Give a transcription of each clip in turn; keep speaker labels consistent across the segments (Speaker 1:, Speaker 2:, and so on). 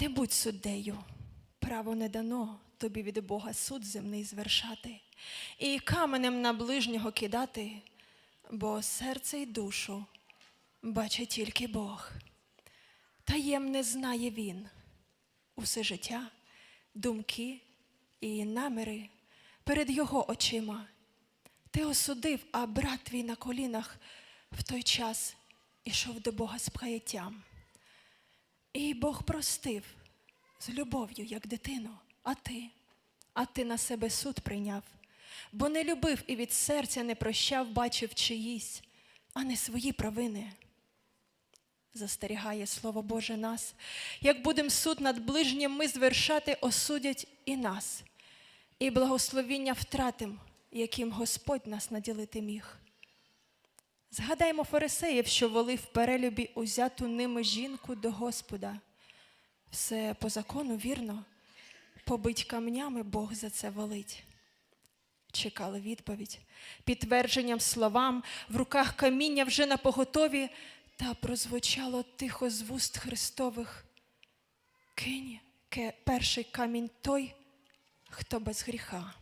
Speaker 1: Не будь суддею, право не дано тобі від Бога суд земний звершати, і каменем на ближнього кидати, бо серце й душу бачить тільки Бог. Таємне знає він усе життя, думки і наміри перед його очима. Ти осудив, а брат твій на колінах в той час ішов до Бога з пхаяттям. І Бог простив з любов'ю, як дитину, а ти, а ти на себе суд прийняв, бо не любив і від серця не прощав, бачив чиїсь, а не свої провини. Застерігає Слово Боже нас, як будем суд над ближнім ми звершати, осудять і нас, і благословіння втратим, яким Господь нас наділити міг. Згадаймо фарисеїв, що вели в перелюбі узяту ними жінку до Господа. Все по закону вірно, побить камнями Бог за це волить. Чекали відповідь, підтвердженням словам, в руках каміння вже на поготові, та прозвучало тихо з вуст Христових. Кинь перший камінь той, хто без гріха.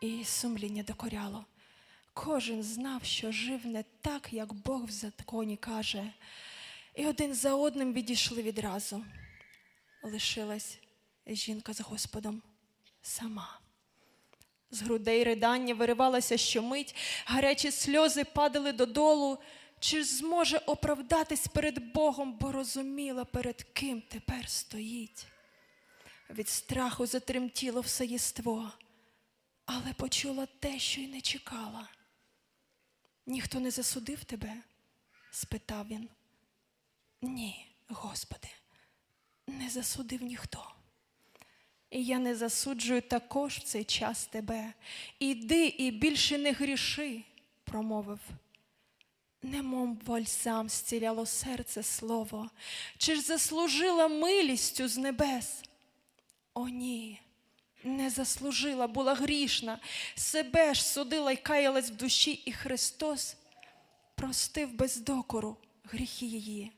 Speaker 1: І сумління докоряло. Кожен знав, що жив не так, як Бог в законі каже, і один за одним відійшли відразу. Лишилась жінка з Господом сама. З грудей ридання виривалося щомить, гарячі сльози падали додолу. Чи ж зможе оправдатись перед Богом, бо розуміла, перед ким тепер стоїть? Від страху затремтіло все єство, але почула те, що й не чекала. Ніхто не засудив тебе? спитав він. Ні, Господи, не засудив ніхто. І я не засуджую також в цей час тебе. Іди і більше не гріши, промовив. Немов бальзам зціляло серце слово, чи ж заслужила милістю з небес? О, ні, не заслужила, була грішна, себе ж судила й каялась в душі, і Христос простив без докору гріхи її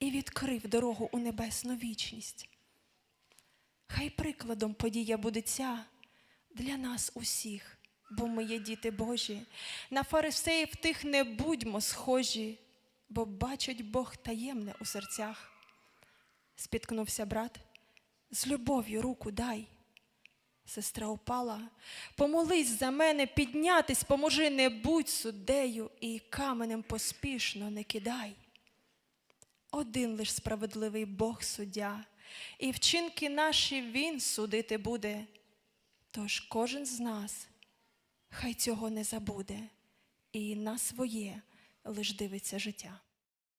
Speaker 1: і відкрив дорогу у небесну вічність. Хай прикладом подія буде ця для нас усіх, бо ми є діти Божі. На фарисеїв тих не будьмо схожі, бо бачить Бог таємне у серцях. Спіткнувся брат, з любов'ю руку дай. Сестра упала, помолись за мене, піднятись, поможи, не будь суддею і каменем поспішно не кидай. Один лиш справедливий Бог суддя, і вчинки наші Він судити буде. Тож кожен з нас хай цього не забуде, і на своє лиш дивиться життя.